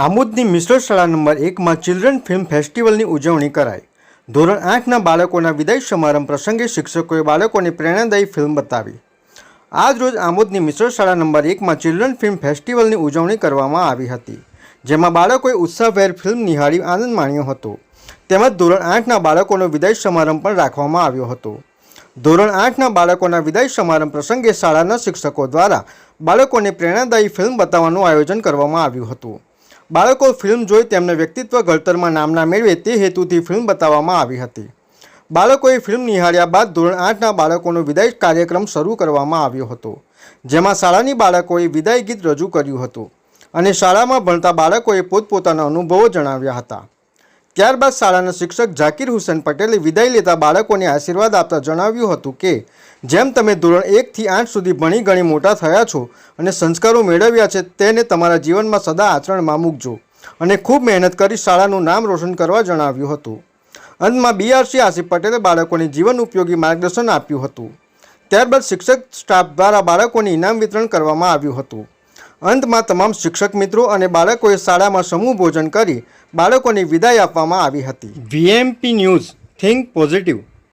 આમોદની મિશ્ર શાળા નંબર એકમાં ચિલ્ડ્રન ફિલ્મ ફેસ્ટિવલની ઉજવણી કરાઈ. ધોરણ આઠના બાળકોના વિદાય સમારંભ પ્રસંગે શિક્ષકોએ બાળકોને પ્રેરણાદાયી ફિલ્મ બતાવી. આજ રોજ આમોદની મિશ્ર શાળા નંબર એકમાં ચિલ્ડ્રન ફિલ્મ ફેસ્ટિવલની ઉજવણી કરવામાં આવી હતી, જેમાં બાળકોએ ઉત્સાહભેર ફિલ્મ નિહાળી આનંદ માણ્યો હતો. તેમજ ધોરણ આઠના બાળકોનો વિદાય સમારંભ પણ રાખવામાં આવ્યો હતો. ધોરણ આઠના બાળકોના વિદાય સમારંભ પ્રસંગે શાળાના શિક્ષકો દ્વારા બાળકોને પ્રેરણાદાયી ફિલ્મ બતાવવાનું આયોજન કરવામાં આવ્યું હતું. બાળકો ફિલ્મ જોઈ તેમને વ્યક્તિત્વ ઘડતરમાં નામના મેળવે તે હેતુથી ફિલ્મ બતાવવામાં આવી હતી. બાળકોએ ફિલ્મ નિહાળ્યા બાદ ધોરણ આઠના બાળકોનો વિદાય કાર્યક્રમ શરૂ કરવામાં આવ્યો હતો, જેમાં શાળાની બાળકોએ વિદાય ગીત રજૂ કર્યું હતું અને શાળામાં ભણતા બાળકોએ પોતપોતાના અનુભવો જણાવ્યા હતા. ત્યારબાદ શાળાના શિક્ષક ઝાકીર હુસેન પટેલે વિદાય લેતા બાળકોને આશીર્વાદ આપતા જણાવ્યું હતું કે, જેમ તમે ધોરણ એકથી આઠ સુધી ભણી ગણી મોટા થયા છો અને સંસ્કારો મેળવ્યા છે, તેને તમારા જીવનમાં સદા આચરણમાં મૂકજો. અને ખૂબ મહેનત કરી શાળાનું નામ રોશન કરવા જણાવ્યું હતું. અંતમાં બીઆરસી આસિફ પટેલે બાળકોને જીવન ઉપયોગી માર્ગદર્શન આપ્યું હતું. ત્યારબાદ શિક્ષક સ્ટાફ દ્વારા બાળકોને ઇનામ વિતરણ કરવામાં આવ્યું હતું. અંતમાં તમામ શિક્ષક મિત્રો અને બાળકોએ શાળામાં સમૂહ ભોજન કરી બાળકોને વિદાય આપવામાં આવી હતી. VMP news, think positive.